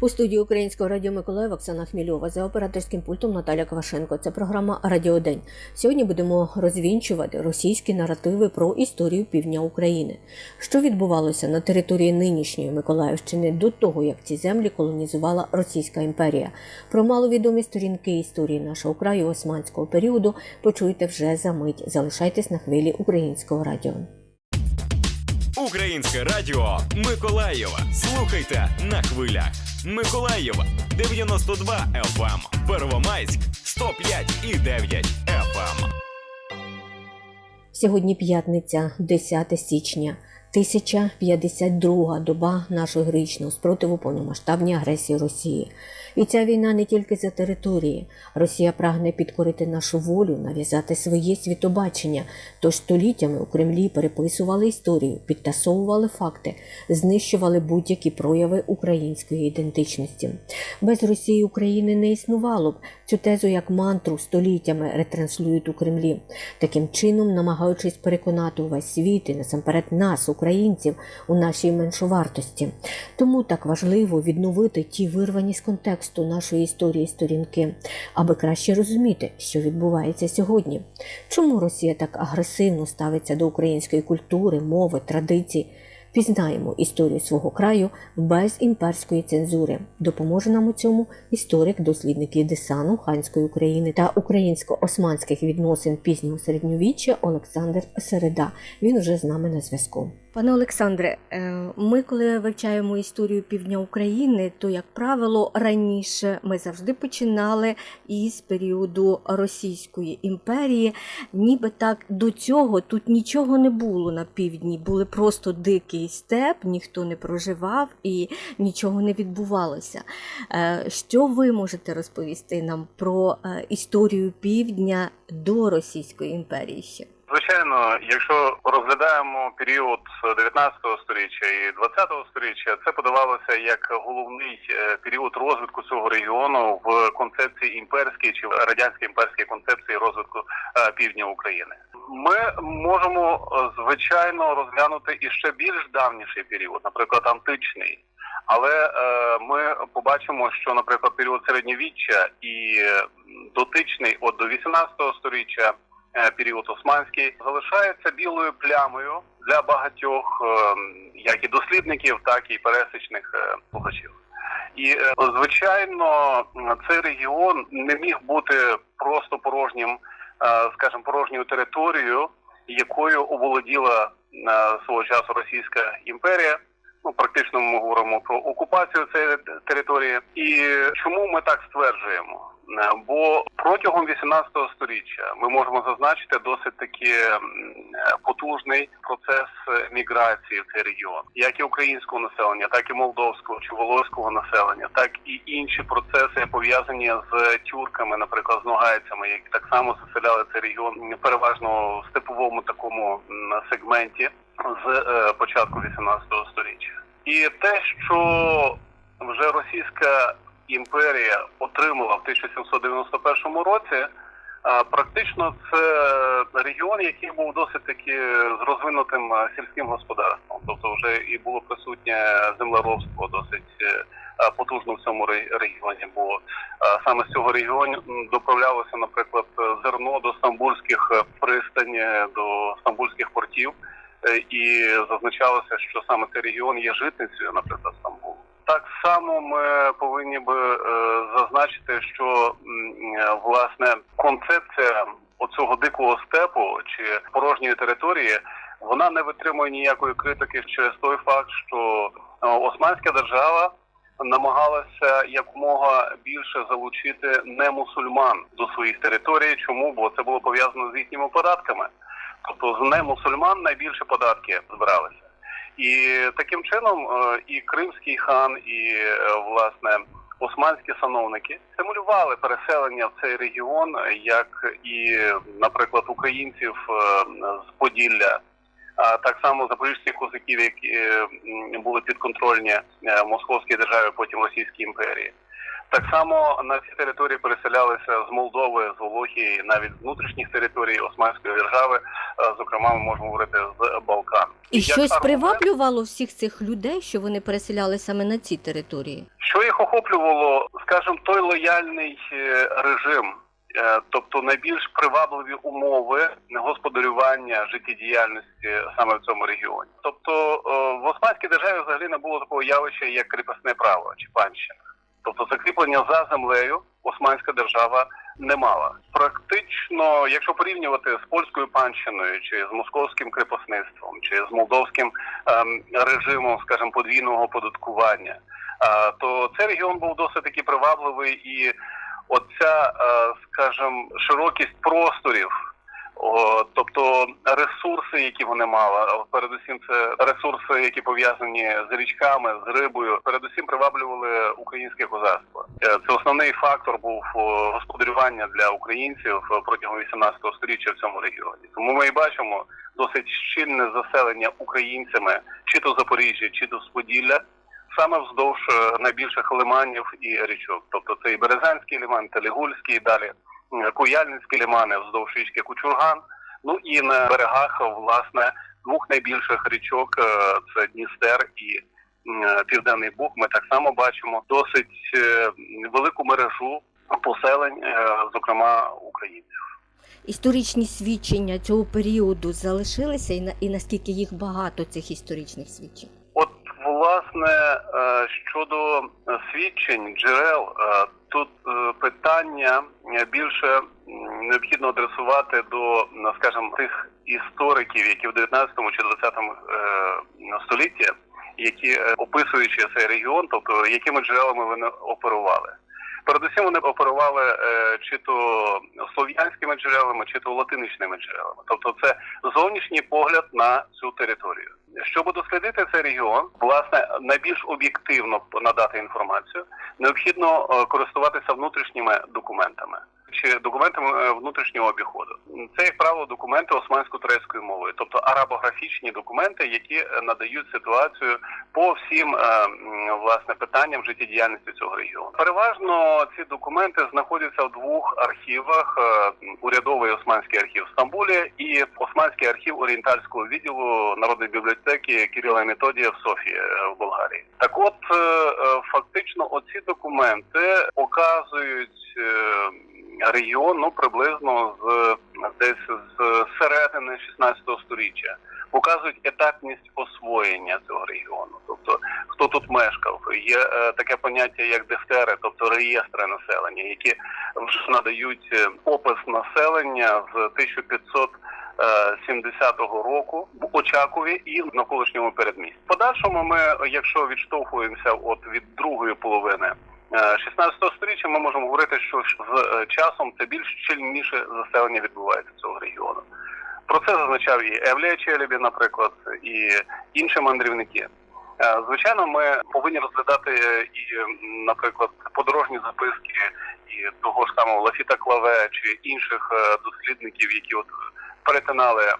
У студії Українського радіо Миколаїв Оксана Хмільова за операторським пультом Наталя Квашенко. Це програма Радіодень. Сьогодні будемо розвінчувати російські наративи про історію півдня України, що відбувалося на території нинішньої Миколаївщини до того, як ці землі колонізувала Російська імперія. Про маловідомі сторінки історії нашого краю османського періоду почуєте вже за мить. Залишайтесь на хвилі українського радіо. Українське радіо Миколаєва. Слухайте на хвилях. Миколаєва 92 FM, Первомайськ 105 і 9 FM. Сьогодні п'ятниця, 10 січня, 1052 доба нашого героїчного спротиву повномасштабній агресії Росії. І ця війна не тільки за території. Росія прагне підкорити нашу волю, нав'язати своє світобачення. Тож століттями у Кремлі переписували історію, підтасовували факти, знищували будь-які прояви української ідентичності. Без Росії України не існувало б. Цю тезу як мантру століттями ретранслюють у Кремлі, таким чином намагаючись переконати увесь світ і насамперед нас, українців, у нашій меншовартості. Тому так важливо відновити ті вирвані з контексту нашої історії сторінки, аби краще розуміти, що відбувається сьогодні. Чому Росія так агресивно ставиться до української культури, мови, традицій? Пізнаємо історію свого краю без імперської цензури. Допоможе нам у цьому історик, дослідник Єдисану, ханської України та українсько-османських відносин пізнього середньовіччя Олександр Середа. Він вже з нами на зв'язку. Пане Олександре, е, ми коли вивчаємо історію півдня України, то як правило раніше ми завжди починали із періоду Російської імперії. Ніби так до цього тут нічого не було на півдні, були просто дикий степ, ніхто не проживав і нічого не відбувалося. Е, Що ви можете розповісти нам про е, історію півдня до Російської імперії ще? Звичайно, якщо розглядаємо період 19 століття і 20 століття, це подавалося як головний е, період розвитку цього регіону в концепції імперській чи радянській імперській концепції розвитку е, півдня України. Ми можемо е, звичайно розглянути і ще більш давніший період, наприклад, античний. Але ми побачимо, що, наприклад, період середньовіччя і дотичний от до 18 століття е, період османський залишається білою плямою для багатьох, е, як і дослідників, так і пересічних е, слухачів. І е, звичайно, цей регіон не міг бути просто порожнім, е, скажімо, порожньою територією, якою оволоділа е, свого часу Російська імперія. Ну, практично ми говоримо про окупацію цієї території. І чому ми так стверджуємо? Бо протягом 18 століття ми можемо зазначити досить таки потужний процес е, міграції в цей регіон, як і українського населення, так і молдовського чи волоського населення, так і інші процеси пов'язані з тюрками, наприклад, з ногайцями, які так само заселяли цей регіон переважно в степовому такому сегменті з е, початку 18 століття. І те, що вже російська імперія отримала в 1791 році, практично це регіон, який був досить таки з розвинутим сільським господарством. Тобто вже і було присутнє землеробство досить е, потужно в цьому регіоні. Бо саме з цього регіону доправлялося, наприклад, зерно до стамбульських е, пристанів, до стамбульських портів. Е, і зазначалося, що саме цей регіон є житницею, наприклад. Так само ми повинні би е, зазначити, що е, власне концепція оцього дикого степу чи порожньої території вона не витримує ніякої критики через той факт, що е, Османська держава намагалася якомога більше залучити не мусульман до своїх територій. Чому? Бо це було пов'язано з їхніми податками. Тобто з немусульман найбільше податки збиралися. І таким чином е, і кримський хан, і е, власне османські сановники стимулювали переселення в цей регіон, е, як і, наприклад, українців з Поділля, а так само запорізьких козаків, які були підконтрольні Московській державі, потім Російській імперії. Так само на ці території переселялися з Молдови, з Волохії, навіть з внутрішніх територій Османської держави, е, зокрема, ми можемо говорити з Балкан. І Як щось аргумент- приваблювало всіх цих людей, що вони переселяли саме на ці території. Що їх охоплювало, скажімо, той лояльний е, режим, е, тобто найбільш привабливі умови господарювання життєдіяльності саме в цьому регіоні. Тобто в Османській державі взагалі не було такого явища, як кріпосне право чи панщина. Тобто закріплення за землею Османська держава не мала. Практично, якщо порівнювати з польською панщиною, чи з московським кріпосництвом, чи з молдовським ем, режимом, скажімо, подвійного оподаткування, а, то цей регіон був досить таки привабливий, і оця, е, скажімо, широкість просторів, о, тобто ресурси, які вони мали, передусім це ресурси, які пов'язані з річками, з рибою, передусім приваблювали українське козацтво. Е, Це основний фактор був господарювання для українців протягом 18 століття в цьому регіоні. Тому ми і бачимо досить щільне заселення українцями, чи то Запоріжжя, чи то з Поділля, саме вздовж е, найбільших лиманів і річок. Тобто це і Березанський лиман, Телегульський, далі Куяльницькі лимани вздовж річки Кучурган. Ну і на берегах власне двох найбільших річок е, це Дністер і е, Південний Буг. Ми так само бачимо досить е, велику мережу поселень, зокрема українців. Історичні свідчення цього періоду залишилися, і, на, і наскільки їх багато цих історичних свідчень? Власне е, щодо е, свідчень джерел, е, тут питання більше необхідно адресувати до, скажімо, тих істориків, які в 19 чи 20 е, столітті, які описуючи цей регіон, тобто якими джерелами вони оперували. Передусім вони оперували чи то слов'янськими джерелами, чи то латиничними джерелами. Тобто це зовнішній погляд на цю територію. Щоб дослідити цей регіон, власне, найбільш об'єктивно надати інформацію, необхідно е, користуватися внутрішніми документами чи документами е, внутрішнього обіходу. Це, як правило, документи османсько-турецькою мовою, тобто арабографічні документи, які е, надають ситуацію по всім е, власне питанням життєдіяльності цього регіону. Переважно ці документи знаходяться в двох архівах: урядовий османський архів в Стамбулі і османський архів орієнтальського відділу народної бібліотеки Кирила Методія в Софії в Болгарії. Так, от фактично, оці документи показують. Е, Регіон ну приблизно з десь з середини 16 століття показують етапність освоєння цього регіону. Тобто, хто тут мешкав, є е, таке поняття як дефтери, тобто реєстри населення, які вже надають е, опис населення з 1500 70-го року в Очакові і в навколишньому передмісті. Подальшому ми, якщо відштовхуємося от від другої половини е, 16 століття, ми можемо говорити, що з е, часом це більш щільніше заселення відбувається цього регіону. Про це зазначав і Евлія Челебі, наприклад, і інші мандрівники. Е, Звичайно, ми повинні розглядати е, і, наприклад, подорожні записки і того ж самого Лафіта Клаве чи інших е, дослідників, які от перетинали е,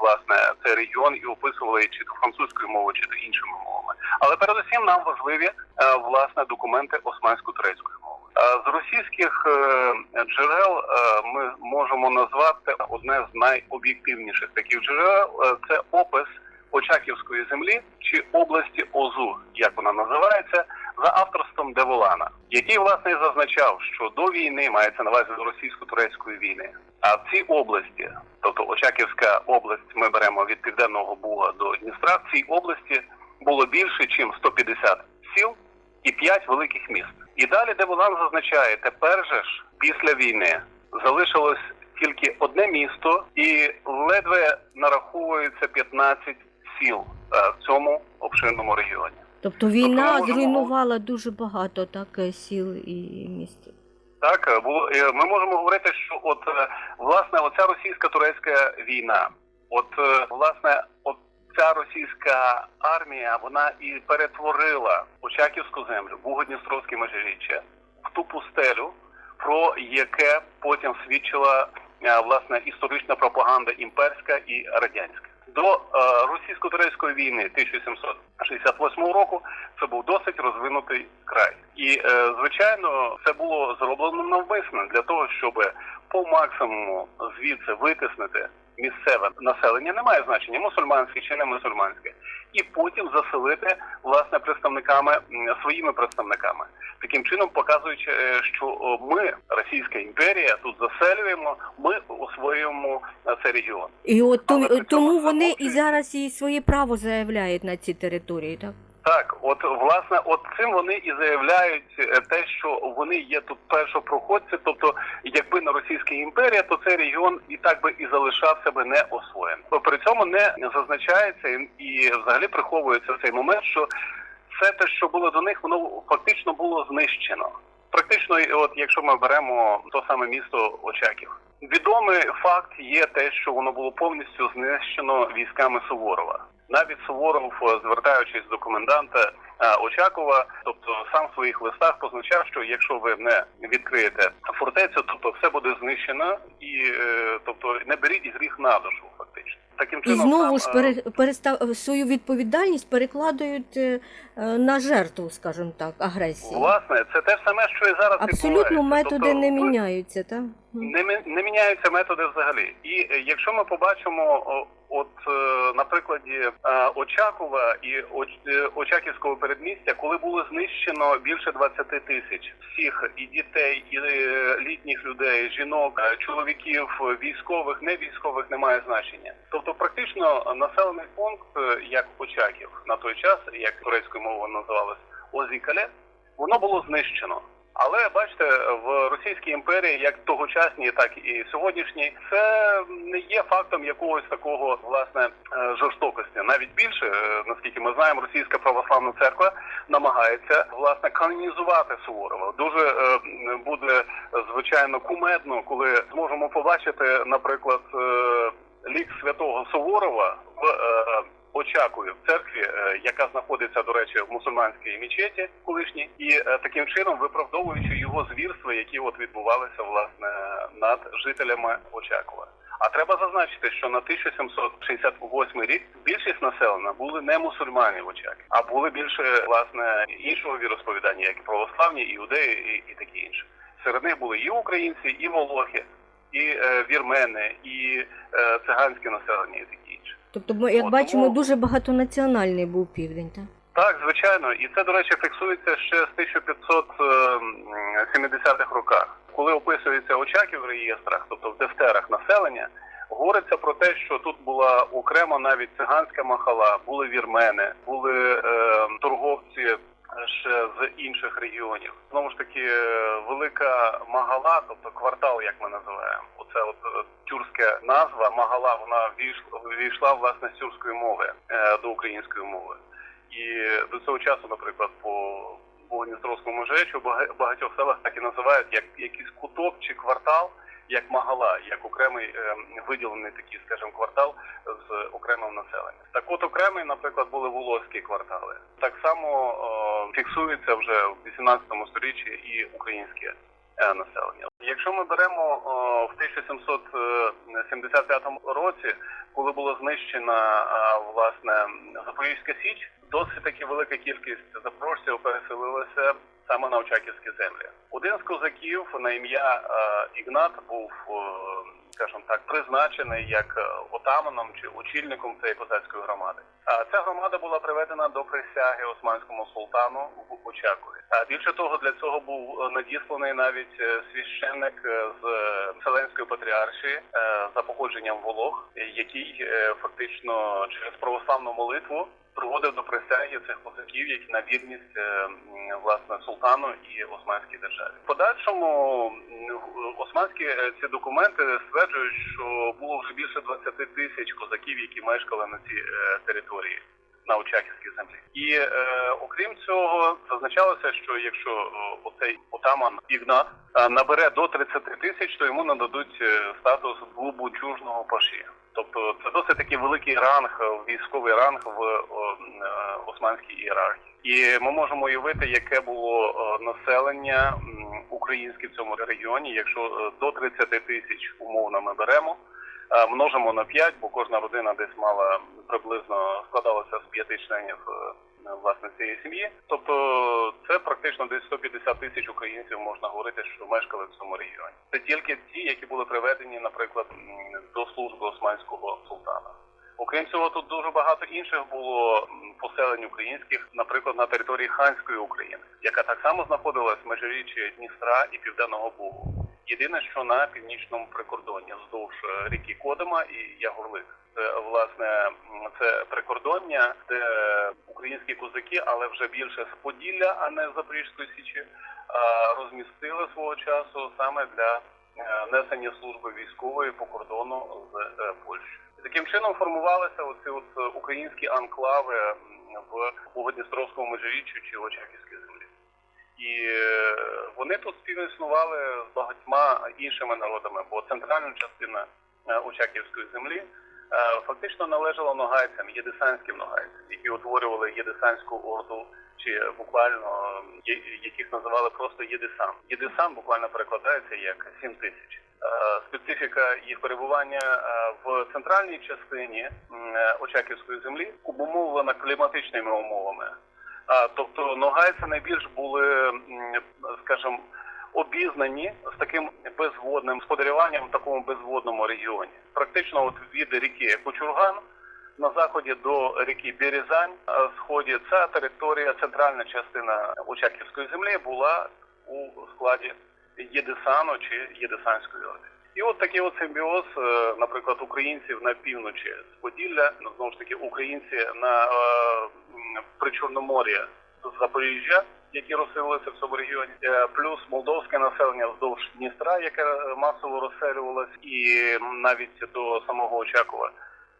власне цей регіон і описували чи то французькою мовою, чи то іншими мовами. Але передусім нам важливі е, власне документи османсько-турецькою мовою. Е, З російських е, джерел е, ми можемо назвати одне з найоб'єктивніших таких джерел. Е, Це опис Очаківської землі чи області Озу, як вона називається, за авторством Деволана, який власне зазначав, що до війни мається на увазі до російсько-турецької війни. А в цій області, тобто Очаківська область, ми беремо від південного Буга до Дністра. В цій області було більше, ніж 150 сіл і 5 великих міст. І далі Деволан зазначає, тепер же ж після війни залишилось тільки одне місто, і ледве нараховується 15 сіл е, в цьому обширному регіоні. Тобто війна ми можемо- зруйнувала дуже багато так е, сіл і міст. Так, е, ми можемо говорити, що от власне оця російсько-турецька війна, от власне, от ця російська армія, вона і перетворила Очаківську землю, Бугодністровське межиріччя в ту пустелю, про яке потім свідчила е, власне історична пропаганда імперська і радянська. До е, російсько-турецької війни 1768 року це був досить розвинутий край. І е, звичайно, це було зроблено навмисно для того, щоб по максимуму звідси витиснити місцеве населення, немає значення мусульманське чи не мусульманське, і потім заселити власне представниками своїми представниками, таким чином показуючи, е, що ми, Російська імперія, тут заселюємо, ми освоюємо е, цей регіон. І от тому, тому вони і зараз і своє право заявляють на ці території, так? Так, от власне, от цим вони і заявляють е, те, що вони є тут першопроходці. Тобто, якби не Російська імперія, то цей регіон і так би і залишався би не освоєним. При цьому не зазначається і, взагалі приховується цей момент, що все те, що було до них, воно фактично було знищено. Практично, от якщо ми беремо то саме місто Очаків, відомий факт є те, що воно було повністю знищено військами Суворова. Навіть Суворов, звертаючись до коменданта е, Очакова, тобто сам в своїх листах позначав, що якщо ви не відкриєте фортецю, тобто все буде знищено, і е, тобто не беріть гріх на душу, Таким І чином знову ж сам, е, пере, перестав свою відповідальність перекладають е, на жертву, скажімо так, агресії. власне це те ж саме, що і зараз Абсолютно методи Тобто не міняються, так? Не, не міняються методи взагалі. І е, якщо ми побачимо, от на прикладі е, Очакова і Оч- Очаківського передмістя, коли було знищено більше 20 тисяч всіх і дітей, і людей, жінок, е, чоловіків, військових, не військових немає значення. Тобто, практично населений пункт, е, як Очаків на той час, як турецькою мовою називалось Озікале, воно було знищено. Але бачите, в Російській імперії, як тогочасній, так і сьогоднішній, це не є фактом якогось такого власне е, жорстокості. Навіть більше, е, наскільки ми знаємо, російська православна церква намагається власне канонізувати Суворова. Дуже е, буде звичайно кумедно, коли зможемо побачити, наприклад, лік святого Суворова в. Очакую в церкві, е, яка знаходиться, до речі, в мусульманській мечеті колишній, і е, таким чином виправдовуючи його звірства, які от відбувалися власне над жителями Очакова. А треба зазначити, що на 1768 рік більшість населення були не мусульмани в Очакі, а були більше власне іншого віросповідання, як і православні, і юдеї, і, і такі інші. Серед них були і українці, і волохи, і е, вірмени, і е, циганське населення. Тобто, ми, як От, бачимо, тому- дуже багатонаціональний був південь, так? Так, звичайно, і це, до речі, фіксується ще з 1570-х роках, коли описується Очаків в реєстрах, тобто в дефтерах населення. Говориться про те, що тут була окрема навіть циганська махала, були вірмени, були е, торговці ще з інших регіонів. Знову ж таки, е, велика магала, тобто квартал, як ми називаємо, оце от е, тюркська назва магала, вона війшла, війшла власне з тюркської мови е, до української мови. І до цього часу, наприклад, по Богоністровському межечу в багатьох селах так і називають як якийсь куток чи квартал, як магала, як окремий е, виділений такий, скажімо, квартал з окремим населенням. Так от окремий, наприклад, були волоські квартали. Так само е, фіксується вже в 18 сторіччі і українське е, населення. Якщо ми беремо е, в 1775 році, коли була знищена е, власне Запорізька Січ, досить таки велика кількість запорожців переселилася саме на Очаківські землі. Один з козаків на ім'я е, Ігнат був, е, скажімо так, призначений як е, отаманом чи очільником цієї козацької громади. А ця громада була приведена до присяги османському султану в Очакові. А більше того, для цього був надісланий навіть священник з Вселенської патріаршії е, за походженням Волох, який фактично через православну молитву приводив до присяги цих козаків, які на вірність е, власне султану і османській державі. В подальшому османські е, ці документи стверджують, що було вже більше 20 тисяч козаків, які мешкали на цій е, території. На Очаківській землі, і е, окрім цього, зазначалося, що якщо оцей отаман Ігнат набере до 30 тисяч, то йому нададуть статус глубочужного паші. Тобто це досить такий великий ранг, е, військовий ранг в е, османській ієрархії. І ми можемо уявити, яке було е, населення українське в цьому регіоні, якщо е, до 30 тисяч умовно ми беремо. Е, Множимо на 5, бо кожна родина десь мала приблизно складалася з п'яти членів е, власне цієї сім'ї. Тобто це практично десь 150 тисяч українців можна говорити, що мешкали в цьому регіоні. Це тільки ті, які були приведені, наприклад, до служби османського султана. Окрім цього, тут дуже багато інших було поселень українських, наприклад, на території ханської України, яка так само знаходилась в межиріччі Дністра і Південного Бугу. Єдине, що на північному прикордонні вздовж е, ріки Кодима і Ягорлик. Це власне це прикордоння, де українські козаки, але вже більше з Поділля, а не з Запорізької січі, е, розмістили свого часу саме для е, несення служби військової по кордону з Польщею. Таким чином формувалися оці от українські анклави в Богодністровському межиріччю чи Очаківській землі. І е, вони тут співіснували з багатьма іншими народами, бо центральна частина е, Очаківської землі е, фактично належала ногайцям, єдисанським ногайцям, які утворювали єдисанську орду, чи буквально яких називали просто єдисан. Єдисан буквально перекладається як сім тисяч. Е, Специфіка їх перебування е, в центральній частині е, Очаківської землі обумовлена кліматичними умовами. Тобто ногайці найбільш були, скажімо, обізнані з таким безводним сподарюванням в такому безводному регіоні. Практично от від ріки Кучурган на заході до ріки Березань, а сході ця територія, центральна частина Очаківської землі була у складі Єдисану чи Єдисанської орди. І от такий от симбіоз, е, наприклад, українців на півночі з Поділля, ну, знову ж таки, українці на е, м, Причорномор'я з Запоріжжя, які розселилися в цьому регіоні, е, плюс молдовське населення вздовж Дністра, яке е, масово розселювалось, і навіть до самого Очакова,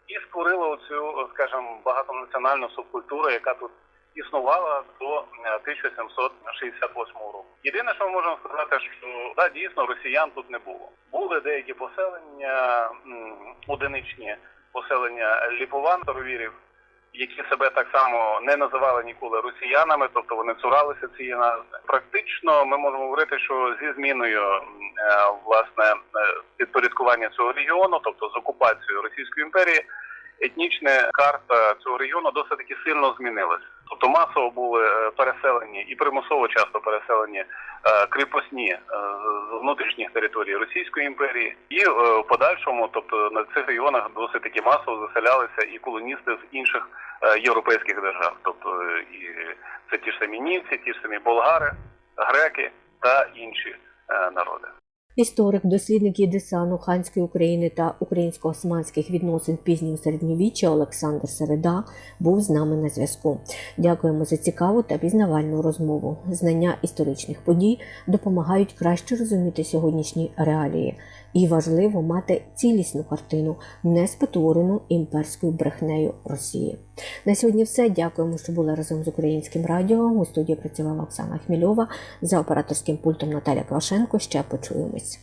і створили оцю, скажімо, багатонаціональну субкультуру, яка тут існувала до е, 1768 року. Єдине, що ми можемо сказати, що да, дійсно росіян тут не було. Були деякі поселення, одиничні поселення ліпован старовірів, які себе так само не називали ніколи росіянами, тобто вони цуралися цієї назви. Практично ми можемо говорити, що зі зміною е, власне е, підпорядкування цього регіону, тобто з окупацією Російської імперії, етнічна карта цього регіону досить таки сильно змінилася. Тобто масово були е, переселені і примусово часто переселені кріпосні з внутрішніх територій Російської імперії, і в подальшому, тобто на цих регіонах досить таки масово заселялися і колоністи з інших європейських держав, тобто е, і це ті ж самі німці, ті ж самі болгари, греки та інші е, народи. Історик, дослідник Єдисану, ханської України та українсько-османських відносин пізнього середньовіччя Олександр Середа був з нами на зв'язку. Дякуємо за цікаву та пізнавальну розмову. Знання історичних подій допомагають краще розуміти сьогоднішні реалії, і важливо мати цілісну картину, не спотворену імперською брехнею Росії. На сьогодні все. Дякуємо, що були разом з українським радіо. У студії працювала Оксана Хмільова за операторським пультом Наталя Квашенко. Ще почуємось.